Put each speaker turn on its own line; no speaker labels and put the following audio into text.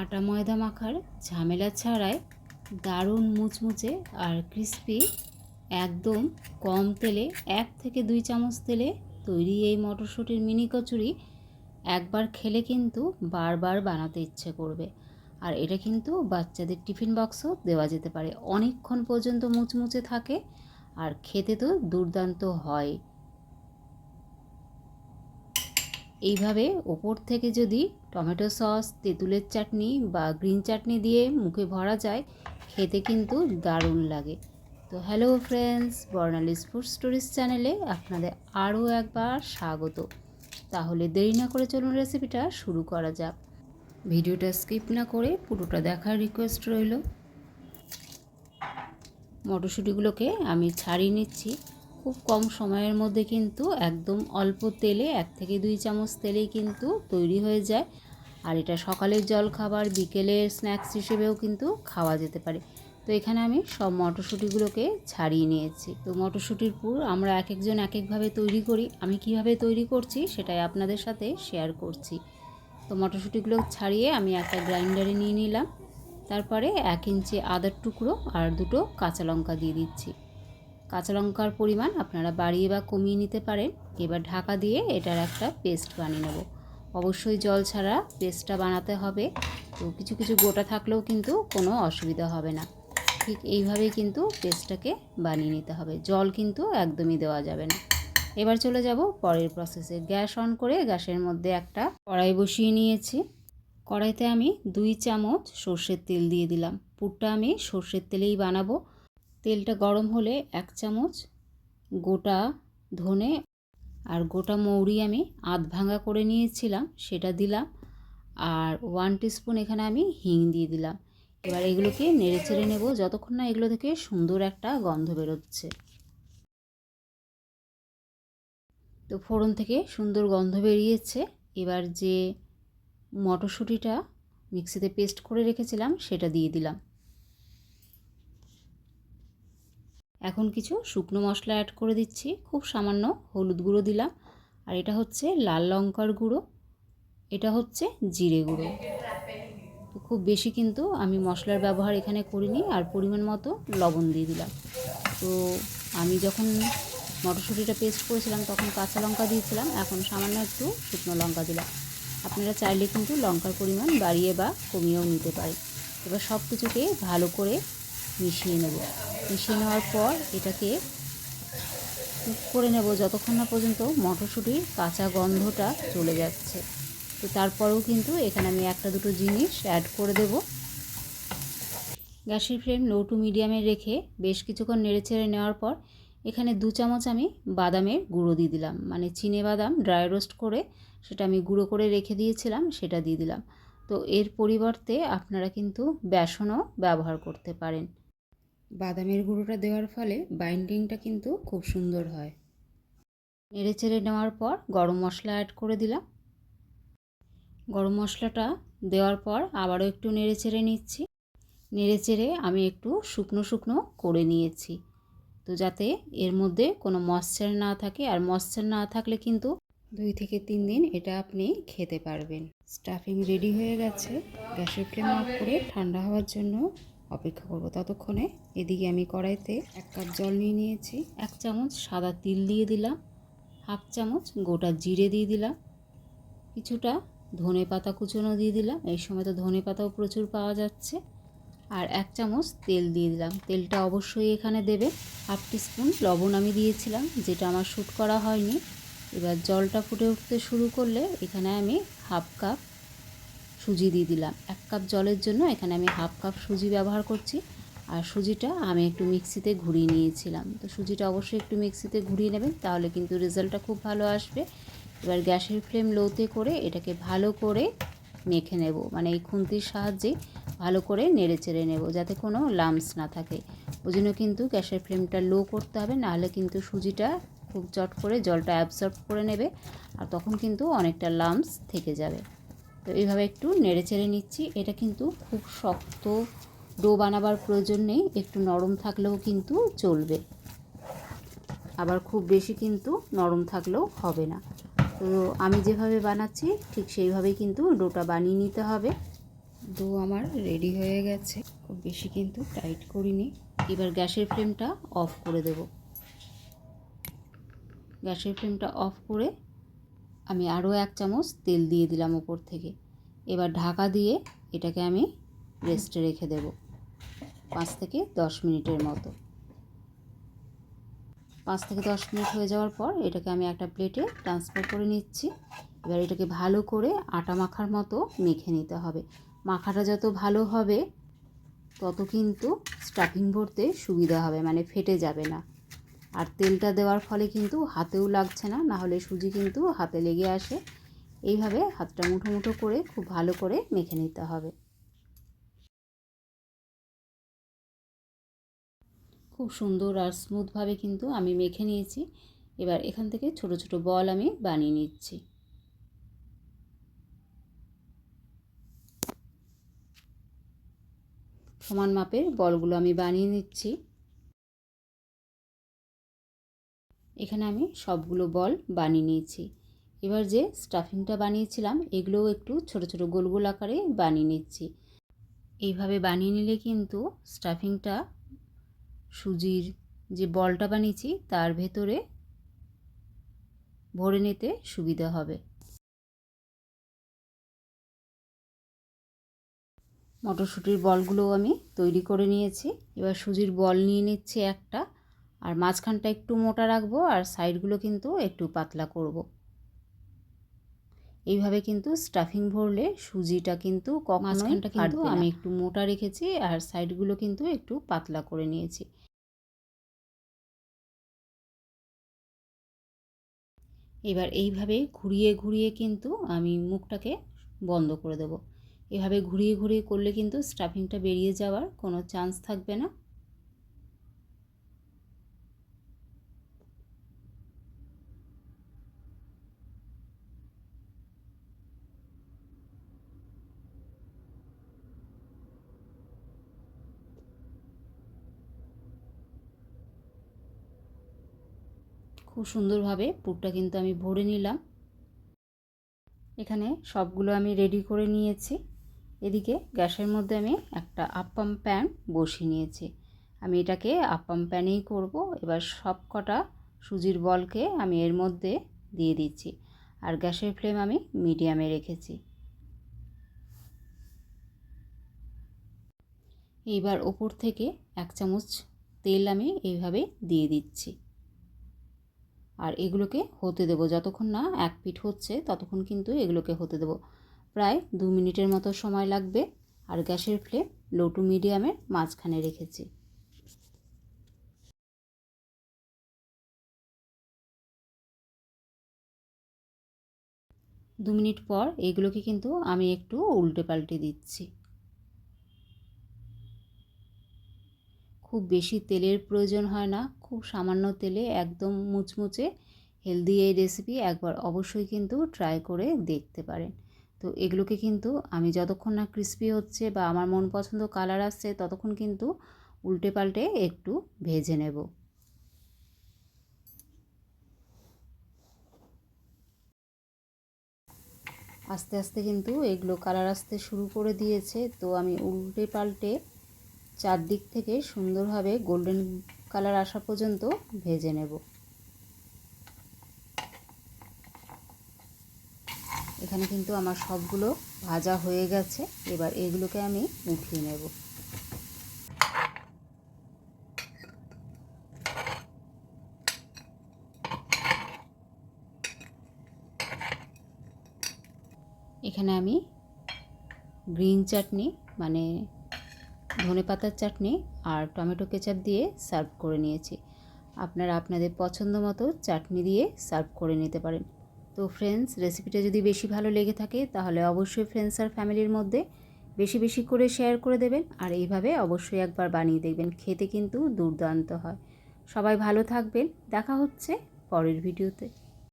আটা ময়দা মাখার ঝামেলা ছাড়াই দারুণ মুচমুচে আর ক্রিস্পি একদম কম তেলে এক থেকে দুই চামচ তেলে তৈরি এই মটরশুঁটির মিনি কচুরি একবার খেলে কিন্তু বারবার বানাতে ইচ্ছে করবে। আর এটা কিন্তু বাচ্চাদের টিফিন বক্সও দেওয়া যেতে পারে। অনেকক্ষণ পর্যন্ত মুচমুচে থাকে আর খেতে তো দুর্দান্ত হয়। এইভাবে ওপর থেকে যদি টমেটো সস, তেঁতুলের চাটনি বা গ্রিন চাটনি দিয়ে মুখে ভরা যায়, খেতে কিন্তু দারুণ লাগে। তো hello friends, Barnali's food stories চ্যানেলে আপনাদের আরও একবার স্বাগত। তাহলে দেরি না করে চলুন রেসিপিটা শুরু করা যাক। ভিডিওটা স্কিপ না করে পুরোটা দেখার রিকোয়েস্ট রইল। মটরশুঁটিগুলোকে আমি ছাড়িয়ে নিচ্ছি। খুব কম সময়ের মধ্যে কিন্তু একদম অল্প তেলে এক থেকে দুই চামচ তেলেই কিন্তু তৈরি হয়ে যায়। আর এটা সকালের জল খাবার বিকেলের স্ন্যাক্স হিসেবেও কিন্তু খাওয়া যেতে পারে। তো এখানে আমি সব মটরশুঁটিগুলোকে ছাড়িয়ে নিয়েছি। তো মটরশুঁটির পুর আমরা এক একজন এক একভাবে তৈরি করি। আমি কীভাবে তৈরি করছি সেটাই আপনাদের সাথে শেয়ার করছি। তো মটরশুঁটিগুলো ছাড়িয়ে আমি একটা গ্রাইন্ডারে নিয়ে নিলাম। তারপরে এক ইঞ্চি আদার টুকরো আর দুটো কাঁচা লঙ্কা দিয়ে দিচ্ছি। কাঁচা লঙ্কার পরিমাণ আপনারা বাড়িয়ে বা কমিয়ে নিতে পারেন। এবার ঢাকা দিয়ে এটার একটা পেস্ট বানিয়ে নেব। অবশ্যই জল ছাড়া পেস্টটা বানাতে হবে। তো কিছু কিছু গোটা থাকলেও কিন্তু কোনো অসুবিধা হবে না। ঠিক এইভাবেই কিন্তু পেস্টটাকে বানিয়ে নিতে হবে। জল কিন্তু একদমই দেওয়া যাবে না। এবার চলে যাব পরের প্রসেসে গ্যাস অন করে গ্যাসের মধ্যে একটা কড়াই বসিয়ে নিয়েছি। কড়াইতে আমি দুই চামচ সর্ষের তেল দিয়ে দিলাম। পুরটা আমি সর্ষের তেলেই বানাবো। তেলটা গরম হলে এক চামচ গোটা ধনে আর গোটা মৌরি আমি আধ ভাঙা করে নিয়েছিলাম, সেটা দিলাম আর ওয়ান টিস্পুন এখানে আমি হিং দিয়ে দিলাম। এবার এগুলোকে নেড়ে চেড়ে নেব, যতক্ষণ না এগুলো থেকে সুন্দর একটা গন্ধ বেরোচ্ছে। তো ফোড়ন থেকে সুন্দর গন্ধ বেরিয়েছে। এবার যে মটরশুঁটিটা মিক্সিতে পেস্ট করে রেখেছিলাম, সেটা দিয়ে দিলাম। এখন কিছু শুকনো মশলা অ্যাড করে দিচ্ছি। খুব সামান্য হলুদ গুঁড়ো দিলাম। আর এটা হচ্ছে লাল লঙ্কার গুঁড়ো। এটা হচ্ছে জিরে গুঁড়ো। তো খুব বেশি কিন্তু আমি মশলার ব্যবহার এখানে করিনি। আর পরিমাণ মতো লবণ দিয়ে দিলাম। তো আমি যখন মটরশুঁটিটা পেস্ট করেছিলাম, তখন কাঁচা লঙ্কা দিয়েছিলাম। এখন সামান্য একটু শুকনো লঙ্কা দিলাম। আপনারা চাইলে কিন্তু লঙ্কার পরিমাণ বাড়িয়ে বা কমিয়েও নিতে পারেন। এবার সব কিছুকে ভালো করে মিশিয়ে নেব। মিশিয়ে নেওয়ার পর এটাকে কুক করে নেব যতক্ষণ না পর্যন্ত মটরশুঁটির কাঁচা গন্ধটা চলে যাচ্ছে। তো তারপরেও কিন্তু এখানে আমি একটা দুটো জিনিস অ্যাড করে দেব। গ্যাসের ফ্লেম লো টু মিডিয়ামে রেখে বেশ কিছুক্ষণ নেড়ে ছেড়ে নেওয়ার পর এখানে দু চামচ আমি বাদামের গুঁড়ো দিয়ে দিলাম। মানে চিনে বাদাম ড্রাই রোস্ট করে সেটা আমি গুঁড়ো করে রেখে দিয়েছিলাম, সেটা দিয়ে দিলাম। তো এর পরিবর্তে আপনারা কিন্তু বেসনও ব্যবহার করতে পারেন। বাদামের গুঁড়োটা দেওয়ার ফলে বাইন্ডিংটা কিন্তু খুব সুন্দর হয়। নেড়ে চেড়ে নেওয়ার পর গরম মশলা অ্যাড করে দিলাম। গরম মশলাটা দেওয়ার পর আবারও একটু নেড়ে চেড়ে নিচ্ছি। নেড়ে চেড়ে আমি একটু শুকনো শুকনো করে নিয়েছি। তো যাতে এর মধ্যে কোনো ময়শ্চার না থাকে, আর ময়শ্চার না থাকলে কিন্তু দুই থেকে তিন দিন এটা আপনি খেতে পারবেন। স্টাফিং রেডি হয়ে গেছে। গ্যাসের ফ্লেম অফ করে ঠান্ডা হওয়ার জন্য অপেক্ষা করব। ততক্ষণে এদিকে আমি কড়াইতে এক কাপ জল নিয়ে নিয়েছি। এক চামচ সাদা তিল দিয়ে দিলাম। হাফ চামচ গোটা জিরে দিয়ে দিলাম। কিছুটা ধনে পাতা কুচনো দিয়ে দিলাম। এই সময় তো ধনে পাতাও প্রচুর পাওয়া যাচ্ছে। আর এক চামচ তেল দিয়ে দিলাম। তেলটা অবশ্যই এখানে দেবে। হাফ টিস্পুন লবণ আমি দিয়েছিলাম, যেটা আমার শ্যুট করা হয়নি। এবার জলটা ফুটে উঠতে শুরু করলে এখানে আমি হাফ কাপ সুজি দিয়ে দিলাম। এক কাপ জলের জন্য এখানে আমি হাফ কাপ সুজি ব্যবহার করছি। আর সুজিটা আমি একটু মিক্সিতে ঘুরিয়ে নিয়েছিলাম। তো সুজিটা অবশ্যই একটু মিক্সিতে ঘুরিয়ে নেবেন, তাহলে কিন্তু রেজাল্টটা খুব ভালো আসবে। এবার গ্যাসের ফ্লেম লোতে করে এটাকে ভালো করে মেখে নেব। মানে এই খুন্তির সাহায্যে ভালো করে নেড়ে চেড়ে নেব, যাতে কোনো লামস না থাকে। ওই জন্য কিন্তু গ্যাসের ফ্লেমটা লো করতে হবে, নাহলে কিন্তু সুজিটা খুব চট করে জলটা অ্যাবজর্ব করে নেবে, আর তখন কিন্তু অনেকটা লামস থেকে যাবে। তো এইভাবে একটু নেড়ে চেড়ে নিচ্ছি। এটা কিন্তু খুব শক্ত ডো বানাবার প্রয়োজন নেই একটু নরম থাকলেও কিন্তু চলবে। আবার খুব বেশি কিন্তু নরম থাকলেও হবে না। তো আমি যেভাবে বানাচ্ছি ঠিক সেইভাবেই কিন্তু ডোটা বানিয়ে নিতে হবে। দো আমার রেডি হয়ে গেছে খুব বেশি কিন্তু টাইট করিনি। এবার গ্যাসের ফ্লেমটা অফ করে দেব। গ্যাসের ফ্লেমটা অফ করে আমি আরও এক চামচ তেল দিয়ে দিলাম ওপর থেকে। এবার ঢাকা দিয়ে এটাকে আমি রেস্টে রেখে দেব পাঁচ থেকে দশ মিনিটের মতো। পাঁচ থেকে দশ মিনিট হয়ে যাওয়ার পর এটাকে আমি একটা প্লেটে ট্রান্সফার করে নিচ্ছি। এবার এটাকে ভালো করে আটা মাখার মতো মেখে নিতে হবে। মাখাটা যত ভালো হবে, তত কিন্তু স্টাফিং ভরতে সুবিধা হবে মানে ফেটে যাবে না। আর তেলটা দেওয়ার ফলে কিন্তু হাতেও লাগছে না না হলে সুজি কিন্তু হাতে লেগে আসে। এইভাবে হাতটা মুঠো মুঠো করে খুব ভালো করে মেখে নিতে হবে। খুব সুন্দর আর স্মুথভাবে কিন্তু আমি মেখে নিয়েছি। এবার এখান থেকে ছোট ছোট বল আমি বানিয়ে নিচ্ছি। সমান মাপের বলগুলো আমি বানিয়ে নিচ্ছি। এখানে আমি সবগুলো বল বানিয়ে নিয়েছি। এবার যে স্টাফিংটা বানিয়েছিলাম, এগুলোও একটু ছোট ছোট গোল গোল আকারে বানিয়ে নিচ্ছি। এইভাবে বানিয়ে নিলে কিন্তু স্টাফিংটা সুজির যে বলটা বানিয়েছি, তার ভেতরে ভরে নিতে সুবিধা হবে। মটরশুঁটির বলগুলোও আমি তৈরি করে নিয়েছি। এবার সুজির বল নিয়ে নিচ্ছি একটা। আর মাঝখানটা একটু মোটা রাখব আর সাইডগুলো কিন্তু একটু পাতলা করব। এইভাবে কিন্তু স্টাফিং ভরলে সুজিটা কিন্তু মাঝখানটা কিন্তু আমি একটু মোটা রেখেছি আর সাইডগুলো কিন্তু একটু পাতলা করে নিয়েছি। এবার এইভাবে ঘুরিয়ে ঘুরিয়ে কিন্তু আমি মুখটাকে বন্ধ করে দেবো। এভাবে ঘুরিয়ে ঘুরিয়ে করলে কিন্তু স্টাফিংটা বেরিয়ে যাওয়ার কোনো চান্স থাকবে না। খুব সুন্দরভাবে পুরটা কিন্তু আমি ভরে নিলাম। এখানে সবগুলো আমি রেডি করে নিয়েছি। এদিকে গ্যাসের মধ্যে আমি একটা আপ্পাম প্যান বসিয়ে নিয়েছি। আমি এটাকে আপ্পাম প্যানেই করব। এবার সব কটা সুজির বলকে আমি এর মধ্যে দিয়ে দিচ্ছি। আর গ্যাসের ফ্লেম আমি মিডিয়ামে রেখেছি। এইবার ওপর থেকে এক চামচ তেল আমি এইভাবে দিয়ে দিচ্ছি। আর এগুলোকে হতে দেবো। যতক্ষণ না এক পিঠ হচ্ছে, ততক্ষণ কিন্তু এগুলোকে হতে দেবো। প্রায় দু মিনিটের মতো সময় লাগবে আর গ্যাসের ফ্লেম লো টু মিডিয়ামের মাঝখানে রেখেছি। দু মিনিট পর এগুলোকে কিন্তু আমি একটু উল্টে পাল্টে দিচ্ছি। খুব বেশি তেলের প্রয়োজন হয় না। খুব সামান্য তেলে একদম মুচমুচে হেলদি এই রেসিপি একবার অবশ্যই কিন্তু ট্রাই করে দেখতে পারেন। তো এগুলোকে কিন্তু আমি যতক্ষণ না ক্রিস্পি হচ্ছে বা আমার মন পছন্দ কালার আসছে ততক্ষণ কিন্তু উল্টে পাল্টে একটু ভেজে নেব। আস্তে আস্তে কিন্তু এগুলো কালার আসতে শুরু করে দিয়েছে। তো আমি উল্টে পাল্টে চারদিক থেকে সুন্দরভাবে গোল্ডেন কালার আসা পর্যন্ত ভেজে নেব। এখানে কিন্তু আমার সবগুলো ভাজা হয়ে গেছে। এবার এগুলোকে আমি উঠিয়ে নেব। এখানে আমি গ্রিন চাটনি মানে ধনে পাতার চাটনি আর টমেটো কেচাপ দিয়ে সার্ভ করে নিয়েছি। আপনারা আপনাদের পছন্দ মতো চাটনি দিয়ে সার্ভ করে নিতে পারেন। তো ফ্রেন্ডস রেসিপিটা যদি বেশি ভালো লেগে থাকে, তাহলে অবশ্যই ফ্রেন্ডস আর ফ্যামিলির মধ্যে বেশি বেশি করে শেয়ার করে দেবেন আর এইভাবে অবশ্যই একবার বানিয়ে দেখবেন। খেতে কিন্তু দুর্দান্ত হয়। সবাই ভালো থাকবেন। দেখা হচ্ছে পরের ভিডিওতে